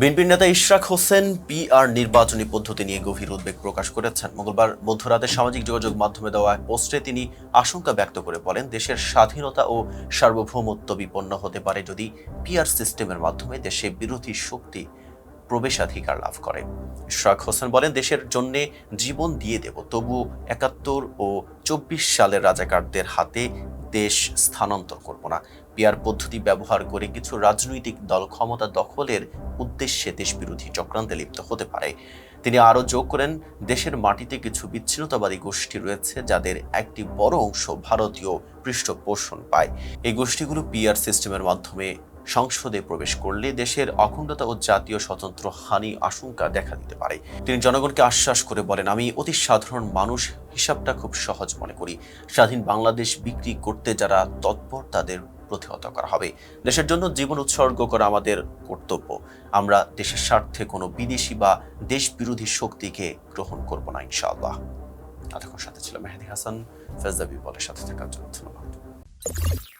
বিএনপির নেতা ইশরাক হোসেন পিআর নির্বাচনী পদ্ধতি নিয়ে গভীর উদ্বেগ প্রকাশ করেছেন। মঙ্গলবার মধ্যরাতে সামাজিক যোগাযোগ মাধ্যমে দেওয়া এক পোস্টে তিনি আশঙ্কা ব্যক্ত করে বলেন, দেশের স্বাধীনতা ও সার্বভৌমত্ব বিপন্ন হতে পারে যদি পিআর সিস্টেমের মাধ্যমে দেশে বিরোধী শক্তি প্রবেশাধিকার লাভ করে। ইশরাক হোসেন বলেন, দেশের জন্যে জীবন দিয়ে দেব, তবু একাত্তর ও চব্বিশ সালের রাজাকারদের হাতে দেশ স্থানান্তর করব না। পিয়ার পদ্ধতি ব্যবহার করে কিছু রাজনৈতিক দল ক্ষমতা দখলের উদ্দেশ্যে দেশবিরোধী চক্রান্তে লিপ্ত হতে পারে। তিনি আরও যোগ করেন, দেশের মাটিতে কিছু বিচ্ছিন্নতাবাদী গোষ্ঠী রয়েছে যাদের একটি বড় অংশ ভারতীয় পৃষ্ঠপোষণ পায়। এই গোষ্ঠীগুলো পিআর সিস্টেমের মাধ্যমে সংসদে প্রবেশ করলে দেশের অখণ্ডতা ও জাতীয় স্বতন্ত্র হানি আশঙ্কা দেখা দিতে পারে। তিনি জনগণকে আশ্বাস করে বলেন, আমি অতি সাধারণ মানুষ, হিসাবটা খুব সহজ মনে করি। স্বাধীন বাংলাদেশ বিক্রি করতে যারা তৎপর, তাদের প্রতিহত করা হবে। দেশের জন্য জীবন উৎসর্গ করা আমাদের কর্তব্য। আমরা দেশের স্বার্থে কোনো বিদেশি বা দেশ বিরোধী শক্তিকে গ্রহণ করব না, ইনশাআল্লাহ। এতক্ষণ সাথে ছিল মেহেদি হাসান, ফেজদাবি বলের সাথে থাকার জন্য ধন্যবাদ।